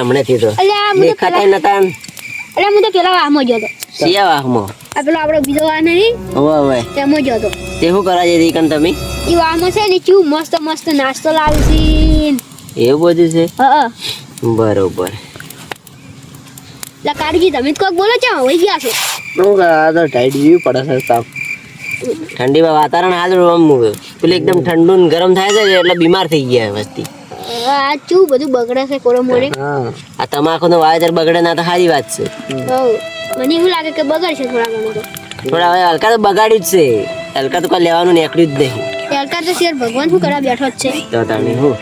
હમણાંથી તો. અલ્યા હું તો દેખાતા નતા અલ્યા હું તો પેલા વાહમાં ગયો હતો. સિયા વાહમાં? આ પેલો આપણો બીજો વાહ નહીં હવે હવે. તેમાં ગયો હતો. તે શું કરા જઈ કણ તમે? એ વાહમાં છે ને કેવું મસ્ત મસ્ત નાસ્તો લાવી છે. એવું બધું છે? હા બરોબર. એટલે કાળજી તમે કોક બોલો છો વહી ગયા છો. શું આ તો ટાઈટ જેવી પડે છે સાફ ઠંડીમાં વાતાવરણ હાલ પેલું એકદમ ઠંડુ ને ગરમ થાય છે એટલે બીમાર થઈ ગયા વસ્તી. આ બધું બગડે છે કોરો મોરે. હા. આ તમાકુનો વાવેતર બગડે ના તો સારી વાત છે. મને એવું લાગે કે બગડશે થોડા ઘણું તો. થોડા હવે હલકા તો બગાડ્યું જ છે. હલકા તો કોઈ લેવાનું નીકળ્યું જ નહીં. હલકા તો શેર ભગવાન શું કરવા બેઠો જ છે? તો તમે હું.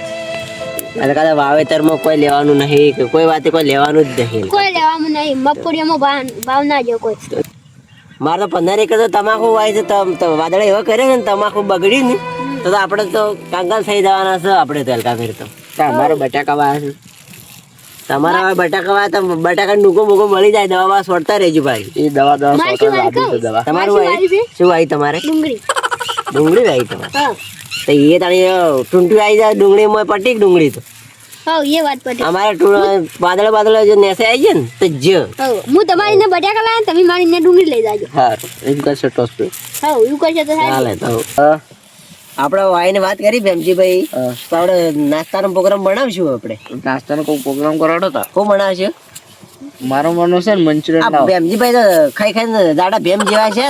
હલકા તો વાવેતરમાં કોઈ લેવાનું નહીં કે કોઈ વાતે કોઈ લેવાનું જ નહીં. કોઈ લેવાનું નહીં. ભાવ ભાવ ના જો કોઈ. મારે તો પંદર એકર તો તમાકુ વાય છે વાદળે એવો કર્યો છે ને તમાકુ બગડી ને તો આપણે તો કાંગાલ થઈ જવાના છે આપણે તો હલકા તો. અમારો બટાકા વાયા છે. તમારા હવે બટાકા વાયા તો બટાકા ડૂકો મૂકો મળી જાય દવા બવા સોડતા રહેજો ભાઈ. એ દવા દવા સોડતા શું વાળી તમારું શું વાય? શું વાય તમારે? ડુંગળી. ડુંગળી વાય તમારે? તો એ તાણી ટૂંટી આવી જાય ડુંગળીમાં પટીક ડુંગળી તો? હા એ વાત પટી અમારે વાદળે વાદળે જો નેસે આવી જાય ને તો જ હા હું તમારી ને બટાકા લાવ્યા તમે મારી ને ડુંગળી લઈ જાજો. હા એમ કરશે ટોસ પે હા એવું કરશે તો ચાલે તો. આપણે વાયને વાત કરી ભેમજીભાઈ. તો આપણે નાસ્તાનો પ્રોગ્રામ બનાવશું આપણે નાસ્તાનો કોઈ પ્રોગ્રામ કરાવડો તો? શું બનાવશે? મારો મનો છે ને મંચુરિયન આ લાવો. ભેમજીભાઈ તો ખાઈ ખાઈને દાડા ભેમ જેવા છે.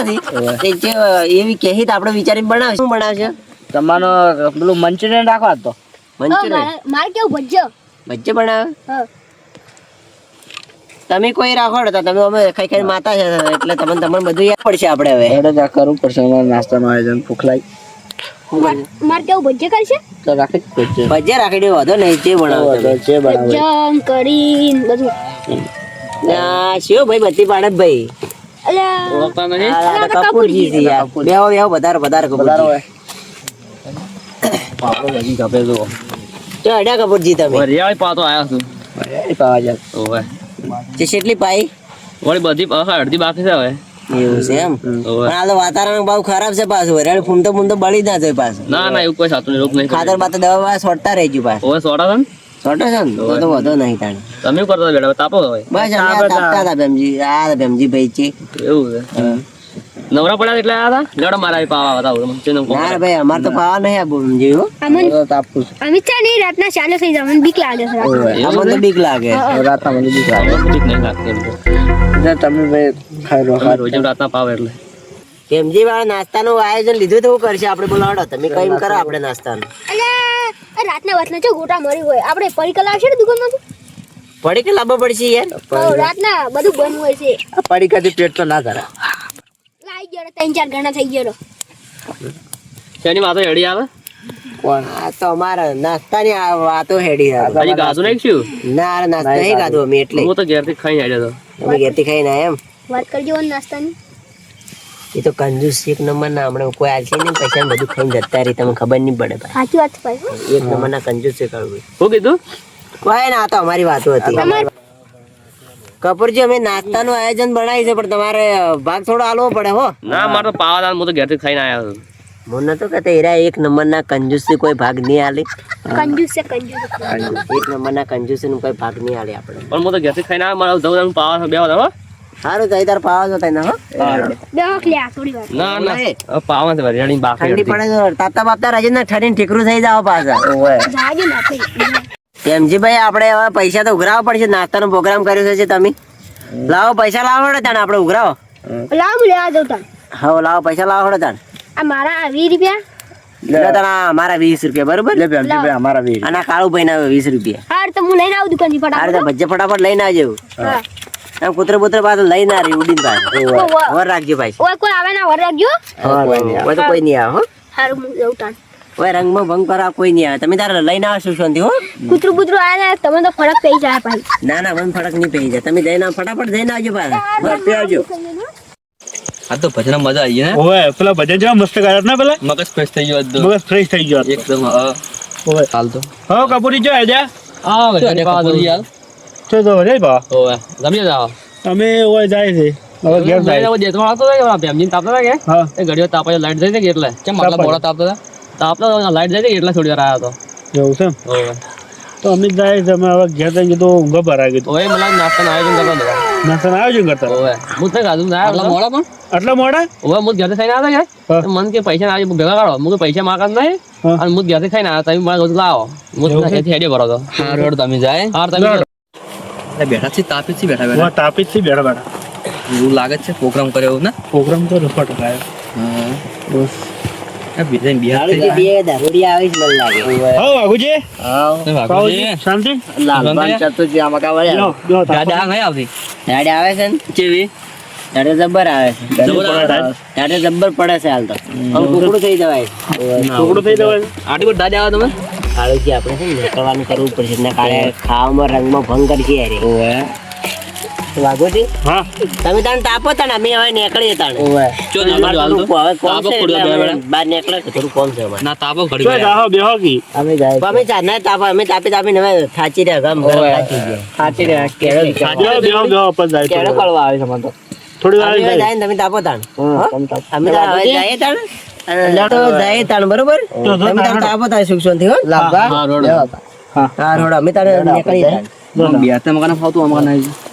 તે જે એવી કહી તો આપણે વિચારીને બનાવશું. બનાવશે? તમારો પેલું મંચુરિયન રાખવા તો. મંચુરિયન મારે મારે કેવું ભજ્યો વચ્ચે બનાવે તમે કોઈ રાખો તો તમે અમે ખાઈ ખાઈ માતા છે એટલે તમને તમને બધું યાદ પડશે આપણે હવે. એટલે જ આ કરવું પડશે અમારે નાસ્તાનું આયોજન ભૂખ લાગી મારે કેવું ભજ્જે કરશે? તો રાખી ભજ્જે ભજ્જે ભજીયા રાખી દો વધો નહીં જે બનાવો. જે બનાવો. જમ કરી બધું. ના શિવ ભાઈ બધી પાડે ભાઈ. કપૂરજી. યાર. બેહો બેહો વધારે વધારે વધારો કપૂરજી હોય. પાપડો હજી કાપે તો. તો અડ્યા કપૂરજી તમે. વરિયાળી પાતો આવ્યા છું. પાવા જાય ઓવે. તે કેટલી પાઈ? વળી બધી અડધી બાકી છે હવે. એવું છે એમ? પણ આ તો વાતાવરણ બહુ ખરાબ છે પાછું. વરિયાળી ફૂમતો ફૂમતો બળી ના જાય પાછું. ના ના એવું કોઈ સાતું નહીં રોગ નહીં ખાતર બાતર દવા છોડતા રહેજો પાછું. ઓવે સોડા છે સોટો છે ને? તો વધો નહીં તાણે. તમે કરતા બેડા તાપો બસ આ તાપતા હતા ભેમજી. આ ભેમજી ભાઈ છે. એવું છે. નવરા પડ્યા એટલે આયા હતા લેવડો મારા પાવા હતા હું મંચે નું ના ભાઈ અમાર તો પાવા નહીં આ ભેમજી હો અમન તો તાપવું છે. છે ને રાતના ચાલે થઈ જાવ બીક લાગે છે અમન તો બીક લાગે. રાતના મને બીક લાગે. બીક નહીં લાગતી એટલે તમે ભાઈ ખાઈ અમે રાતના પાવ એટલે. કેમજી વાળા નાસ્તાનું આયોજન લીધું તો શું કરશે? આપણે બોલાવડો તમે કઈ કરો આપણે નાસ્તાનું? અલ્યા આ રાતના વાતના જો ગોટા મરી હોય. આપણે પડીકા આવશે ને દુકાનમાંથી? પડી કે લાંબા પડશે યાર રાતના બધું બંધ હોય છે. પડી પડીકાથી પેટ તો ના ધરાય લાઈ ગયો ત્રણ ચાર ગણા થઈ ગયો રે. વાતો હેડી આવે? કોણ? આ તો અમારા નાસ્તાની આ વાતો હેડી આવે. હજી ગાધું નહીં શું ના રે નહીં ખાધું અમે એટલે. હું તો ઘેરથી ખાઈને આવ્યો હતો અમે ઘેરથી ખાઈને આયા એમ. વાત કરજો નાસ્તાની. એ તો કંજૂસ એક નંબર ના હમણાં કોઈ આલશે ને પૈસા બધું ખાઈને જતા રહી તમને ખબર નહીં પડે સાચી વાત ભાઈ એક નંબર ના કંજૂસ છે કરવું શું કીધું? કોઈ ના આ તો અમારી વાતો હતી. કપૂરજી અમે નાસ્તાનું આયોજન બનાવી છે પણ તમારે ભાગ થોડો આલવો પડે હો. ના મારે તો પાવા હતા હું તો ઘેરથી ખાઈને આવ્યો હતો મને તો કહેતા હીરા એક નંબરના કંજુસી કોઈ ભાગ નહીં આલી. કંજૂસ છે કંજૂસ એક નંબરના ના કોઈ ભાગ નહીં આલે આપણે. પણ હું તો ઘેરથી ખાઈને આવ્યો મારા તમે પાવા બે વાર હો. સારું તો તાર પાવા છો તને હો. બે વખત થોડી વાર. ના ના. પાવા તો રેડી બાકી ઠંડી પડે તો તાપતા બાપતા રાજેન્દ્ર ઠરીને ઠીકરું થઈ જાવ પાછા. જાજો ના થઈ તેમજીભાઈ આપણે હવે પૈસા તો ઉઘરાવવા પડશે. નાસ્તાનો પ્રોગ્રામ કર્યો છે તમે. લાવો પૈસા લાવો ને તાણ આપણે ઉઘરાવો. લાવો હું લેવા દઉં તાણ. હવે લાવો પૈસા લાવો ને તાણ. આ મારા વીસ રૂપિયા? મારા વીસ રૂપિયા બરોબર? ભાઈ અમારા વીસ. અને કાળુભાઈ ના વીસ રૂપિયા. હાર તો હું લઈને આવું દુકાનથી અરે તો ફટાફટ ભજ્જે ફટાફટ લઈને આવજો હા. આમ કૂતરે બુતરે પાછળ લઈને આવી ઉડીને પાછળ ઓ, ઓ, વર રાખજો ભાઈ. કોઈ આવે ના વર રાખજો. કોઈ નહીં આવે. હો. સારું હું જઉં તાન હવે રંગમાં ભંગ કરવા કોઈ નહીં આવે. તમે તારે લઈને આવશો શાંતિ હો? કૂતરું કૂતરું આવે ને તમે તો ફરક પડી જાય ભાઈ. ના ના મને ફરક નહીં પડી જાય. તમે જઈને ફટાફટ જઈને આવજો ભાઈ બસ આવજો. આ તો ભજન મજા આવી ને? ઓય પેલા ભજન જેવા મસ્ત ગાયા ના પેલા? મગજ ફ્રેશ થઈ ગયો મગજ ફ્રેશ થઈ ગયો એકદમ ઓય હાલ તો. હો કપૂરી જો આજા. આ વરિયાળી કપૂરી હાલ. યાર તો તો રે બા ઓય જમી જાવ અમે ઓય જાય છે. હવે ઘેર જાય. જેતમાં આવતો હતો કે ભેમજીને તાપતા હતા કે? હા. એ ઘડીઓ તાપા લાઈટ જઈ કે એટલે? કેમ આટલા. મોડા તાપતા હતા? તાપતા આપણે લાઈટ જાય એટલે થોડી વાર આવ્યો હતો એવું છે તો અમે જાય તમે હવે ઘેર જઈને કીધું ઊંઘ ભરા કીધું ઓય મને નાસ્તાનું આયોજન કરવા દો નાસ્તાનું આયોજન કરતા ઓય હું તો કાધું ના આટલા મોડા પણ? આટલા મોડા? ઓય હું ઘેર થઈને આવ્યા કે? મન કે પૈસા ના આવે ભેગા કાઢો. હું કે પૈસા માગા નહીં. અને હું ઘેર થઈને આવ્યા તમે મારા ઘરે લાવો. હું એવું છે? ત્યાંથી હેડે ભરો તો. હા રોડ તમે જાય. હા તમે એટલે બેઠા છે તાપી છે બેઠા બેઠા. હું તાપી થી બેઠા બેઠા. એવું લાગે છે પ્રોગ્રામ કર્યો ને? પ્રોગ્રામ તો રફટ હા. બસ. આવે છે દાડે પડે છે હાલ તો. કુકડું થઈ જવાય. ટુકડું થઈ જવાય. આટલી બધી આવે તમે? કાળુજી આપણે છે ને કરવું પડશે. ને કાળે ખાવામાં રંગમાં ભંગ કરી વાઘોજી હા. તમે તાણ તાપો તાણ અમે હવે નીકળીએ તાણ. ચો અમારે નાખો થોડું હવે કોમ છે પડ્યો એટલે બે અમે બહાર નીકળે. છે થોડું કોમ છે ના તાપો ઘડી જો જાહો બેહો કી. અમે જાય અમે ચા ના તાપો અમે તાપી તાપીને હવે થાચી રહ્યા ગમ ગરમ થાચી ગયા. થાચી રહ્યા કેળો બેહો બેહો બેહો પર જાય કેળો કળવા આવે છે મને તો. થોડી વાર જાય તમે તાપો તાણ. અમે હવે જાય તાણ. અને જાય તાણ બરોબર? તમે તાણ તાપો તાણ સુખથી હો? હા રોડ. હા રોડ. અમે તારે નીકળી જાય. બે તમે કને ફાવતું અમારા નહીં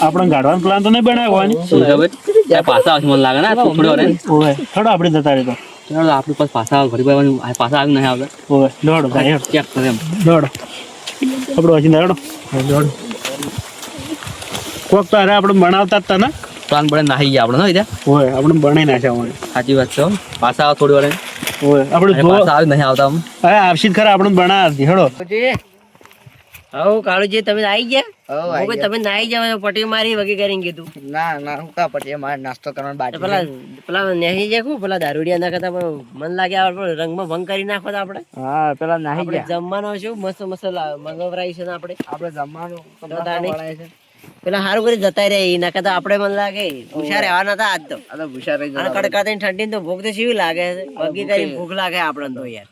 આપણે ગાડવાનો પ્લાન તો નહીં બનાવ્યો હોવાની શું ખબર ત્યાં પાછા આવશે મને લાગે ને થોડી થોડો આપણે જતા રહેતો ચાલો આપણી પાસે પાછા આવે પાછા નહીં આવે ઓય દોડો ભાઈ હેડો. ચેક કરે એમ. દોડો. આપણે વાંચીને હેડો. દોડો. કોક તો અરે આપણે બનાવતા હતા ને. પ્લાન બને નાહી ગયા આપણે નહીં ઓય આપણે બનાવી નાખ્યા સાચી વાત છે પાછા આવો થોડી વાર આપણે જો આવી નહીં આવતા અરે આવશી ખરા આપણે બનાવતી હેડો. હવ કાળુજી તમે આવી ગયા? હું તમે નાઈ જાવ પટી મારી વગી કરીને કીધું. ના ના હું કા પટી મારે નાસ્તો કરવાનો તો પેલા પેલા નહીં જાય શું પેલા દારૂડિયા ના કરતા પણ મન લાગે આપણે રંગમાં ભંગ કરી નાખો તો આપણે. હા પેલા નાહી ગયા. જમવાનો શું? મસ્ત મસ્ત લા- છે ને આપણે. આપણે જમવાનું છે. પેલા સારું કરી જતા રહે એના કરતા આપણે મન લાગે. હુશિયાર રહેવાના હતા આજ તો. ભૂસા રહી અને કડકા થઈને ઠંડી તો ભૂખ તો શીવી લાગે. બગી કરી ભૂખ લાગે આપણને તો યાર.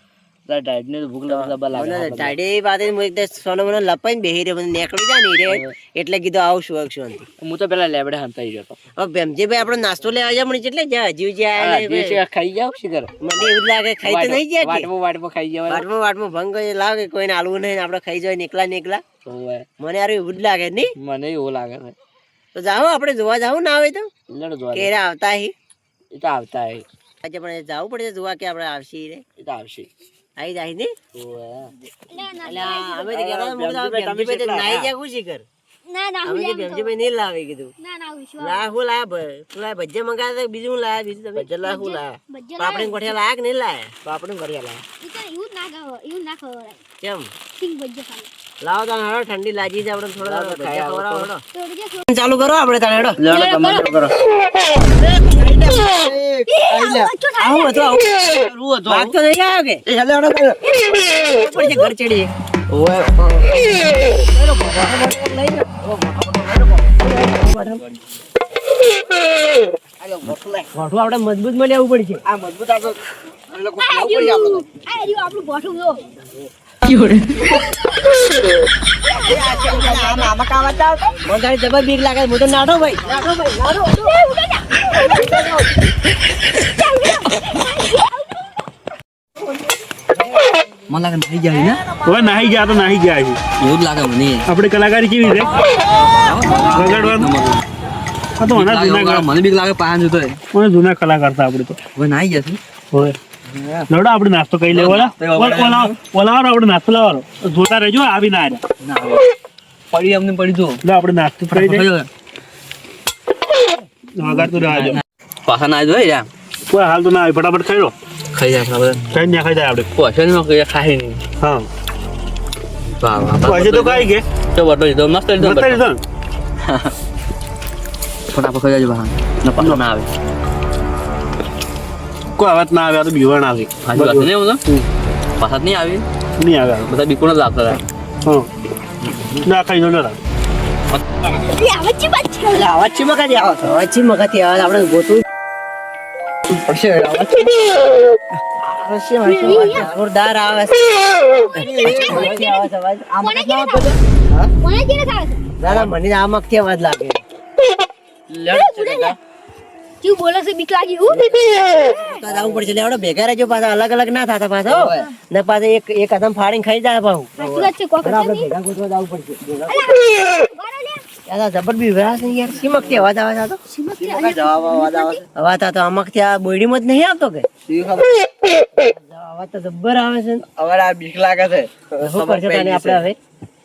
જતા ટાઈટ ને ભૂખ લાગે મને ટાઢી વાતે હું એક સોનો મને લપાઈને બેહી રહ્યો મને નીકળી જાય ને રે એટલે કીધું આવું શું હું તો પેલા લેબડે હંતાઈ ગયો હતો. હવે ભેમજીભાઈ આપણે નાસ્તો લેવા જાય મને એટલે જા હજી હજી આયા ખાઈ જાવ શીખર? મને એવું લાગે ખાઈ તો નહીં જાય વાટમો વાટમાં ખાઈ જવા વાટમો વાટમો ભંગ લાગે કોઈને આલવું નહીં આપણે ખાઈ જાય નીકળા નીકળા. મને યાર એવું જ લાગે નહીં. મને એવું લાગે છે. તો જાઓ આપણે જોવા જાવ ના આવે તો. કેરા આવતા હી. એ તો આવતા હી. આજે પણ જવું પડશે જોવા કે આપણે આવશે રે. એ તો આવશે. આવી જાય ને? અમે તો કહેતા મોટા ભેમજીભાઈ તો નાઈ ગયા ખુશી કર. ના ના અમે તો ભેમજીભાઈ નહીં લાવે કીધું. ના ના લા હું લાયા ભ- તું લાયા ભજીયા મંગાવ્યા બીજું હું લાયા બીજું તમે ભજીયા હું લાયા? પાપડી ગોઠિયા લાયા કે નહીં લાયા? પાપડું કરી આલા એવું ના ખાવ એવું ના ખવડાય કેમ? સિંગ લાવો તાને હેડો ઠંડી લાગી છે આપણે થોડો ખવડાવો ચાલુ કરો આપણે તાને હેડો. કરો. આપણે મજબૂત મળી આવવું પડશે આ મજબૂત આપડે આ આપણું બોઠું જબર બીક લાગે હું તો નાડો ભાઈ. નાડો ભાઈ નાડો મને લાગે નાહી ગયા ને? હવે નાહી ગયા તો નાહી ગયા એવું લાગે મને આપણે કલાકારી કેવી છે? મને મને બીક લાગે પાંચ જોતો મને જૂના કલાકાર હતા આપણે તો. હવે નાહી ગયા છે? હવે. નડો આપણે નાસ્તો કરી લેવો ઓલા ઓલા- ઓલા ઓલાવાળો આપણે નાસ્તો લાવવાનો. જોતા રહેજો આવી ના રહ્યા પડી અમને પડી જો. આપણે નાસ્તો કરી દે. વગર તો દો પાછા ના જોઈ રહ્યા કોઈ હાલ તો ના આવે ફટાફટ ખાઈ લો. ખાઈ જાય ખાઈ ને ખાઈ જાય આપણે. પોશે નો કઈ ખાઈ નહીં. હા. પછી તો ખાઈ કે તો બટો લીધો મસ્ત લીધો મસ્ત લીધો ફટાફટ ખાઈ જાજો બહાર ના આવે. કોઈ આવત ના આવે આ તો બીવણ આવે. હાજી વાત નહીં હું પાછા નહીં આવી? નહીં આવે. બધા બીકોણ જ લાગતા હતા. હા. ના ખાઈ જોડે ના એ આવચ્ચી બાત છે. અવાજ ચી મગાથી આવો મગાથી આપણે ગોતું જોરદાર મને આ મગથી અવાજ લાગે. કેવું બોલે છે બીક લાગી. હું તો આવું પડશે. લેવડો ભેગા રહેજો પાછા અલગ અલગ ના થાતા પાછા ને પાછા એક એક કદમ ફાડીને ખાઈ જાય પાછું. સાચી વાત છે કોક આપણે ભેગા ગોતવા જવું પડશે. યાર જબર બી વ્યાસ નહીં યાર. સિમકથી અવાજ આવે છે આ તો? અવાજ આ તો અમકથી આ બોયડીમાં જ નહીં આવતો કે? અવાજ તો જબર આવે છે. હવે આ બીક લાગે છે. શું કરશે તને આપણે હવે?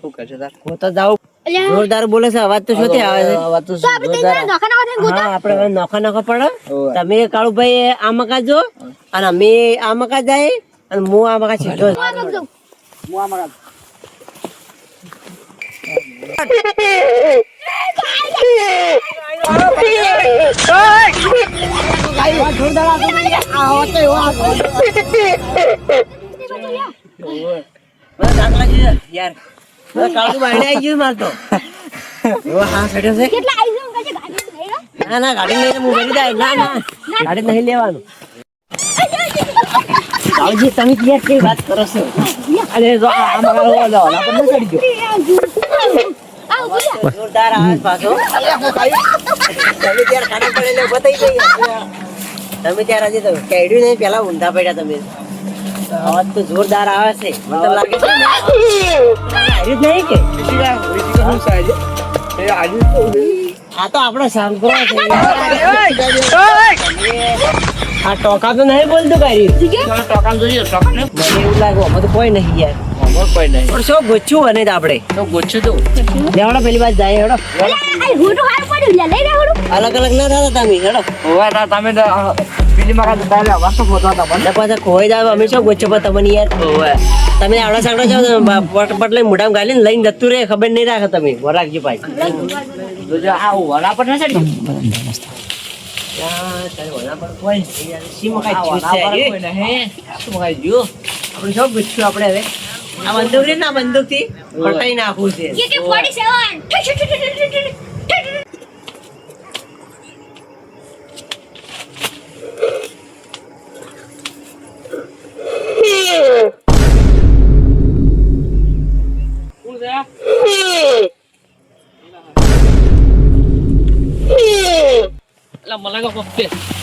શું કરશે તાર? ગોતવા જાવ જોરદાર બોલે છે અવાજ તો શું આવે છે. અવાજ તો આપણે નોખા નોખા હા આપણે નોખા નોખા પડે. તમે કાળુભાઈ આ મકા જો અને અમે આ મકા જાય અને હું આ મકા સીધો હું આ યાર. ગયું મારે તો. હા સડ્યો છે. કેટલા આઈ જાઉં કાજે ગાડી ના ના ગાડી લઈને હું ભરી જાય. ના ના ગાડી નહીં લેવાનું. કાળુજી તમે ક્યાં કઈ વાત કરો છો? અરે જો આ આ મકા હોવા જાઓ ન ચડી ગયો. જોરદાર પાછો. તમે ત્યારે ખાડા પડેલે બતાવી દઈએ. તમે ત્યારે હજી તો કેડ્યું નહીં પેલા ઊંધા પડ્યા તમે. અવાજ તો જોરદાર આવે છે. મને તો લાગે છે ને હાર્યું જ નહીં કે? આ તો આપણો સાંભળો છે. આ ટોકા તો નહીં બોલતું કાઢી મને એવું લાગે અમે તો કોઈ નહીં યાર. પણ શું ગોચ્યું બને તો આપણે. લેવડો પેલી વાત જાય હેડો હારું. અલગ અલગ ના થતા તમે હેડો તમે તો બીજી માં પહેલા વાસ્તો પોતા પાછા ખોઈ જાય અમે શું ગોચ્યો પણ તમને યાર? તમે આવડા સાંકડો જાવ તો બ- પટ પટ લઈને મોઢામાં ગાલીને લઈને જતું રહે ખબર નહીં રાખે તમે. વરાગજી ભાઈ. આ પર ના ચડી? પર છે? આપણે શું પૂછ્યું આપણે હવે? આ બંદૂક રે ના બંદૂકથી ફટાઈ નાખવું છે. એટલે મને કહો પપ્પે